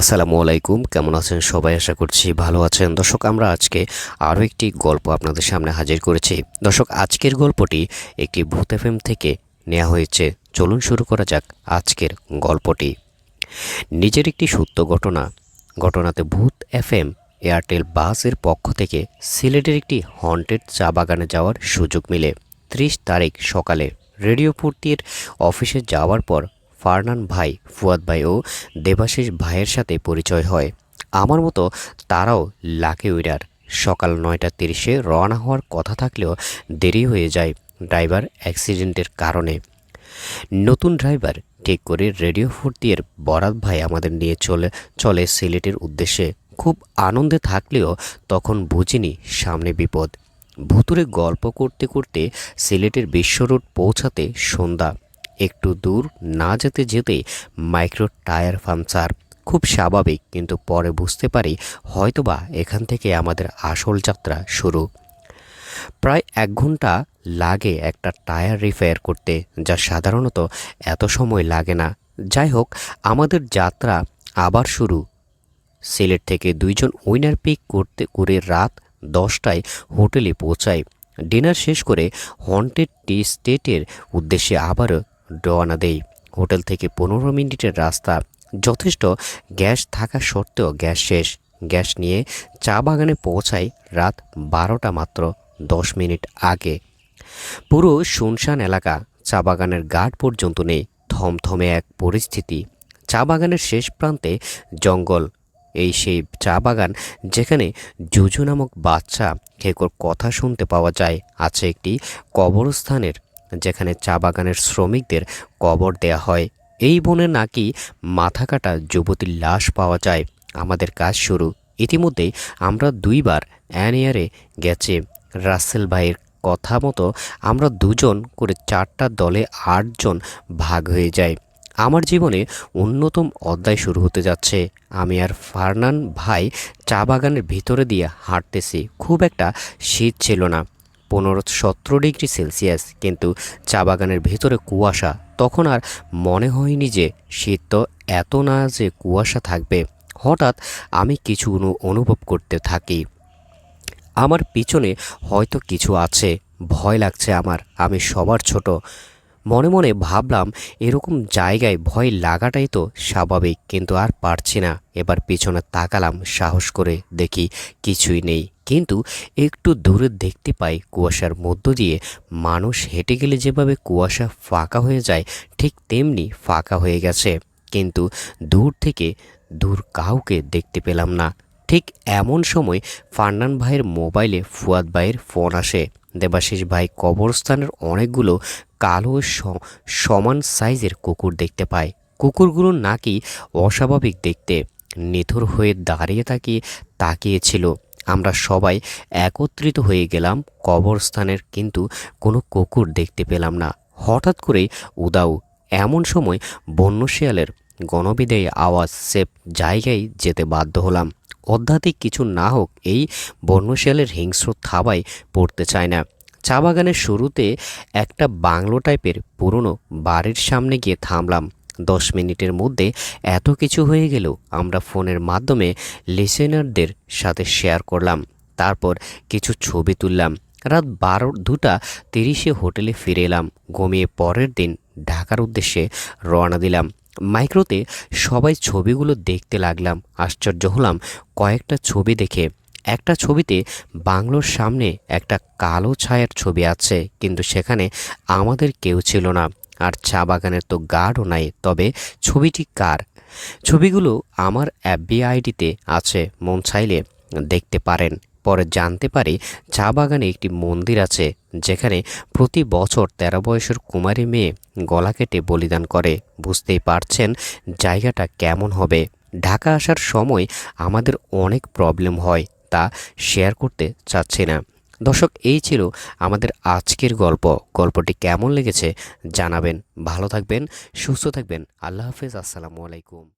আসসালামু আলাইকুম, কেমন আছেন সবাই? আশা করছি ভালো আছেন। দর্শক, আমরা আজকে আরও একটি গল্প আপনাদের সামনে হাজির করেছি। দর্শক, আজকের গল্পটি একটি ভূত এফএম থেকে নেওয়া হয়েছে। চলুন শুরু করা যাক আজকের গল্পটি। নিজের একটি সত্য ঘটনা। ঘটনাতে ভূত এফএম এয়ারটেল বাসের পক্ষ থেকে সিলেটের একটি হন্টেড চা বাগানে যাওয়ার সুযোগ মিলে। ত্রিশ তারিখ সকালে রেডিও ফুর্তির অফিসে যাওয়ার পর ফারনান ভাই, ফুয়াদ ভাই ও দেবাশিস ভাইয়ের সাথে পরিচয় হয়। আমার মতো তারাও লাকি উইডার। সকাল নয়টা তিরিশে রওনা হওয়ার কথা থাকলেও দেরি হয়ে যায় ড্রাইভার অ্যাক্সিডেন্টের কারণে। নতুন ড্রাইভার ঠিক করে রেডিও ফুর্তির বরাত ভাই আমাদের নিয়ে চলে চলে সিলেটের উদ্দেশ্যে। খুব আনন্দে থাকলেও তখন বুঝিনি সামনে বিপদ। ভুতুরে গল্প করতে করতে সিলেটের বিশ্ব রোড পৌঁছাতে সন্ধ্যা। একটু দূর না যেতে যেতে মাইক্রো টায়ার পাংচার খুব স্বাভাবিক, কিন্তু পরে বুঝতে পারি হয়তোবা এখান থেকে আমাদের আসল যাত্রা শুরু। প্রায় এক ঘণ্টা লাগে একটা টায়ার রিপেয়ার করতে, যা সাধারণত এত সময় লাগে না। যাই হোক, আমাদের যাত্রা আবার শুরু। সিলেট থেকে দুইজন উইনার পিক করতে, করে রাত দশটায় হোটেলে পৌঁছায় ডিনার শেষ করে হন্টেড টি স্টেটের উদ্দেশ্যে আবারও রওনা দেই। হোটেল থেকে পনেরো মিনিটের রাস্তা। যথেষ্ট গ্যাস থাকা সত্ত্বেও গ্যাস শেষ। গ্যাস নিয়ে চা বাগানে পৌঁছাই রাত বারোটা মাত্র, দশ মিনিট আগে। পুরো শুনশান এলাকা চা বাগানের গাঢ় পর্যন্ত নেই, থমথমে এক পরিস্থিতি। চা বাগানের শেষ প্রান্তে জঙ্গল। এই সেই চা বাগান যেখানে জুজু নামক বাচ্চা খেকোর কথা শুনতে পাওয়া যায়, আছে একটি কবরস্থানের যেখানে চা বাগানের শ্রমিকদের কবর দেয়া হয়। এই বনে নাকি মাথা কাটা যুবতীর লাশ পাওয়া যায়। আমাদের কাজ শুরু। ইতিমধ্যেই আমরা দুইবার অ্যান অ্যানিয়ারে গেছে। রাসেল ভাইয়ের কথা মতো আমরা দুজন করে চারটা দলে আটজন ভাগ হয়ে যায় আমার জীবনে অন্যতম অধ্যায় শুরু হতে যাচ্ছে। আমি আর ফারনান ভাই চা বাগানের ভিতরে দিয়ে হাঁটতেছি। খুব একটা শীত ছিল না। পনেরো সতেরো ডিগ্রি সেলসিয়াস, কিন্তু চা বাগানের ভেতরে কুয়াশা। তখন আর মনে হয়নি যে শীত তো এত না যে কুয়াশা থাকবে। হঠাৎ আমি কিছু অনুভব করতে থাকি। আমার পিছনে হয়তো কিছু আছে, ভয় লাগছে আমার। আমি সবার ছোট। মনে মনে ভাবলাম, এরকম জায়গায় ভয় লাগাটাই তো স্বাভাবিক, কিন্তু আর পারছি না। এবার পিছনে তাকালাম, সাহস করে দেখি কিছুই নেই। কিন্তু একটু দূরে দেখতে পাই কুয়াশার মধ্য দিয়ে মানুষ হেঁটে গেলে যেভাবে কুয়াশা ফাঁকা হয়ে যায়, ঠিক তেমনি ফাঁকা হয়ে গেছে। কিন্তু দূর থেকে দূর কাউকে দেখতে পেলাম না। ঠিক এমন সময় ফান্নান ভাইয়ের মোবাইলে ফুয়াদ ভাইয়ের ফোন আসে। দেবাশিস ভাই কবরস্থানের অনেকগুলো কালো সমান সাইজের কুকুর দেখতে পায়। কুকুরগুলো নাকি অস্বাভাবিক দেখতে। নিথর হয়ে দাঁড়িয়ে তাকিয়ে তাকিয়েছিল। আমরা সবাই একত্রিত হয়ে গেলাম কবরস্থানের কিন্তু কোনো কুকুর দেখতে পেলাম না। হঠাৎ করেই উদাও এমন সময় বন্য শিয়ালের গণবিদায়ী আওয়াজ সেফ জায়গায় যেতে বাধ্য হলাম। অধ্যাত্মিক কিছু না হোক, এই বন্যশিয়ালের হিংস্র থাবায় পড়তে চায় না। চা বাগানের শুরুতে একটা বাংলো টাইপের পুরনো বাড়ির সামনে গিয়ে থামলাম। দশ মিনিটের মধ্যে এত কিছু হয়ে গেল, আমরা ফোনের মাধ্যমে লিসেনারদের সাথে শেয়ার করলাম। তারপর কিছু ছবি তুললাম। রাত বারো, দুটা তিরিশে হোটেলে ফিরে এলাম। ঘুমিয়ে পরের দিন ঢাকার উদ্দেশ্যে রওনা দিলাম। মাইক্রোতে সবাই ছবিগুলো দেখতে লাগলাম, আশ্চর্য হলাম। কয়েকটা ছবি দেখে, একটা ছবিতে বাংলোর সামনে একটা কালো ছায়ার ছবি আছে, কিন্তু সেখানে আমাদের কেউ ছিল না, আর চা বাগানের তো গার্ডও নাই, তবে ছবিটি কার? ছবিগুলো আমার অ্যাপবি আইডিতে আছে, মন চাইলে দেখতে পারেন। পরে জানতে পারি চা বাগানে একটি মন্দির আছে, যেখানে প্রতি বছর তেরো বয়সের কুমারী মেয়ে গলা কেটে বলিদান করে। বুঝতেই পারছেন জায়গাটা কেমন হবে। ঢাকা আসার সময় আমাদের অনেক প্রবলেম হয়, তা শেয়ার করতে চাচ্ছি না। দর্শক, এই ছিল আমাদের আজকের গল্প। গল্পটি কেমন লেগেছে জানাবেন। ভালো থাকবেন, সুস্থ থাকবেন। আল্লাহ হাফেজ, আসসালামু আলাইকুম।